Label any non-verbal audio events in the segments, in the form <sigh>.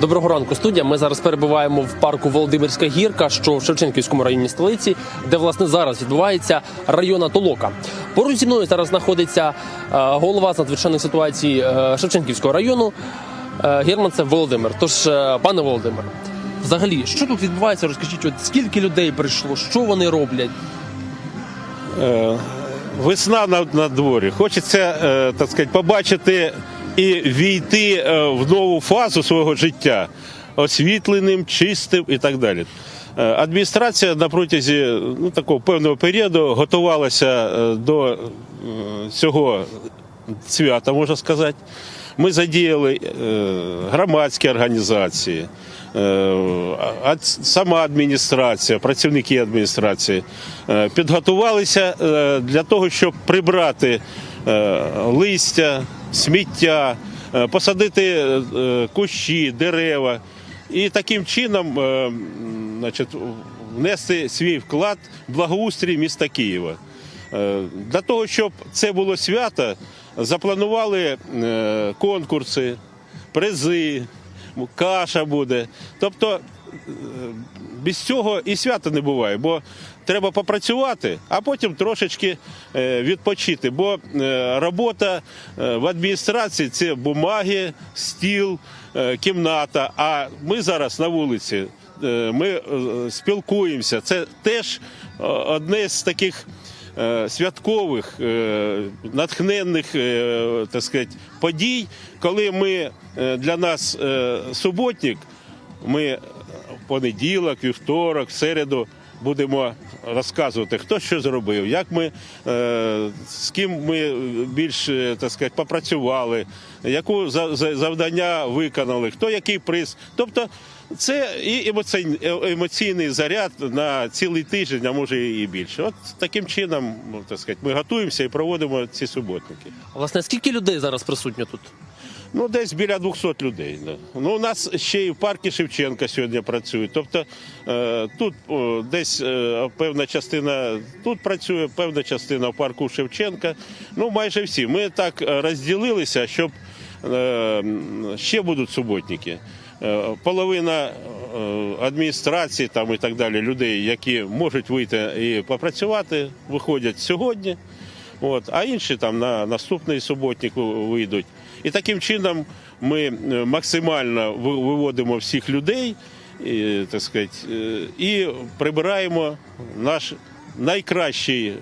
Доброго ранку, студія. Ми зараз перебуваємо в парку Володимирська гірка, що в Шевченківському районі столиці, де власне зараз відбувається районна толока. Поруч зі мною зараз знаходиться е, голова з надзвичайних ситуацій е, Шевченківського району е, Германцев Володимир. Тож, пане Володимир, взагалі, що тут відбувається? Розкажіть, от скільки людей прийшло, що вони роблять? Весна на, на дворі. Хочеться, так сказати, побачити і війти е, в нову фазу свого життя освітленим, чистим і так далі. Е, Адміністрація на протязі ну, такого певного періоду готувалася е, до цього свята, можна сказати. Ми задіяли громадські організації, сама адміністрація, працівники адміністрації підготувалися для того, щоб прибрати листя, сміття, е, посадити е, кущі, дерева і таким чином е, значить, внести свій вклад в благоустрій міста Києва. Для того, щоб це було свято, запланували конкурси, призи, каша буде. Тобто без цього і свята не буває, бо треба попрацювати, а потім трошечки е, відпочити. Бо е, робота е, в адміністрації це бумаги, стіл, е, кімната. А ми зараз на вулиці. е, Ми е, спілкуємося. Це теж е, одне з таких е, святкових, е, натхненних е, так сказати, подій, коли ми е, для нас е, суботник, ми понеділок, вівторок, в середу будемо розказувати, хто що зробив, як ми е, з ким ми більш е, так сказати, попрацювали, яку за- за- завдання виконали, хто який приз. Тобто це і емоційний, емоційний заряд на цілий тиждень, а може і більше. От таким чином, ну, так сказати, ми готуємося і проводимо ці суботники. Власне, скільки людей зараз присутньо тут? Ну, десь біля 200 людей. Да. Ну, у нас ще і в парку Шевченка сьогодні працюють. Тобто е, тут десь е, певна частина тут працює, певна частина в парку Шевченка. Ну, майже всі. Ми так е, розділилися, щоб ще будуть суботники. Половина адміністрації там і так далі, людей, які можуть вийти і попрацювати, виходять сьогодні. От, а інші там на наступний суботник вийдуть. І таким чином ми е, максимально виводимо всіх людей і, так сказати, е, і прибираємо наш найкращий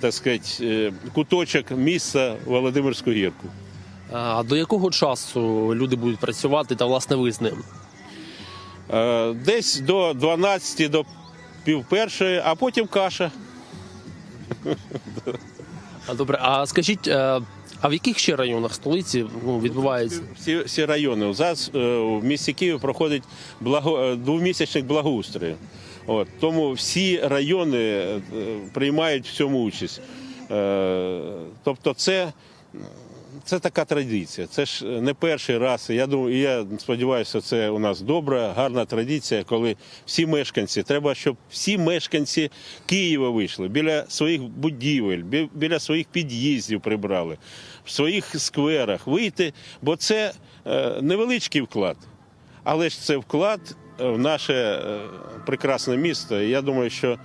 так сказати, е, куточок міста Володимирську гірку. А до якого часу люди будуть працювати та власне ви з ним? Е, Десь до 12 до пів першої, а потім каша. <laughs> А добре, а скажіть, е, а в яких ще районах столиці ну, відбувається? Всі, всі райони. Зараз е, в місті Києві проходить благо, е, двомісячник благоустрою. От, тому всі райони е, приймають в цьому участь. Е, тобто це, це така традиція. Це ж не перший раз. Я думаю, я сподіваюся, це у нас добра, гарна традиція, коли всі мешканці, треба, щоб всі мешканці Києва вийшли біля своїх будівель, біля своїх під'їздів прибрали, в своїх скверах вийти, бо це е, невеличкий вклад. Але ж це вклад е, в наше е, прекрасне місто. І я думаю, що е,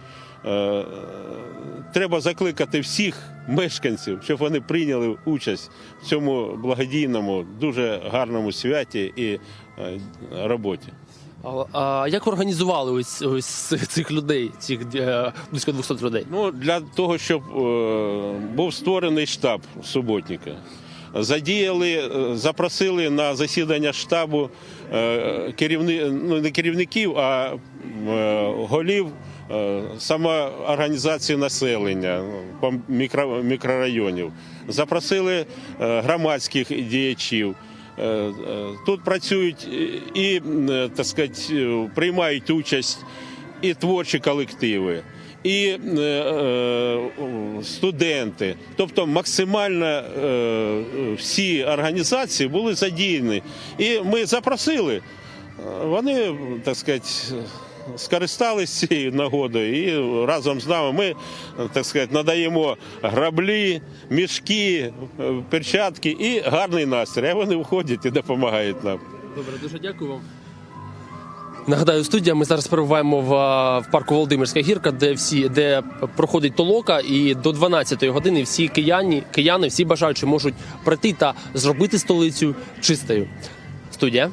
треба закликати всіх мешканців, щоб вони прийняли участь в цьому благодійному, дуже гарному святі і е, роботі. А, як організували ось, ось цих людей, цих е, близько 200 людей? Ну, для того, щоб е, був створений штаб суботника. Задіяли, е, запросили на засідання штабу е, керівни, ну, не керівників, а е, голів е, самоорганізації населення ну, по мікрорайонів. Запросили е, громадських діячів. Е, е, Тут працюють і, е, так сказати, е, приймають участь і творчі колективи, і е, е, студенти. Тобто максимально е, всі організації були задіяні. І ми запросили. Е, Вони, так сказати, скористалися цією нагодою і разом з нами ми, так сказати, надаємо граблі, мішки, е, перчатки і гарний настрій. А вони виходять і допомагають нам. Добре, дуже дякую вам. Нагадаю, студія. Ми зараз перебуваємо в, в парку Володимирська гірка, де всі де проходить толока, і до 12-ї години всі кияні, кияни, всі бажаючі можуть прийти та зробити столицю чистою. Студія.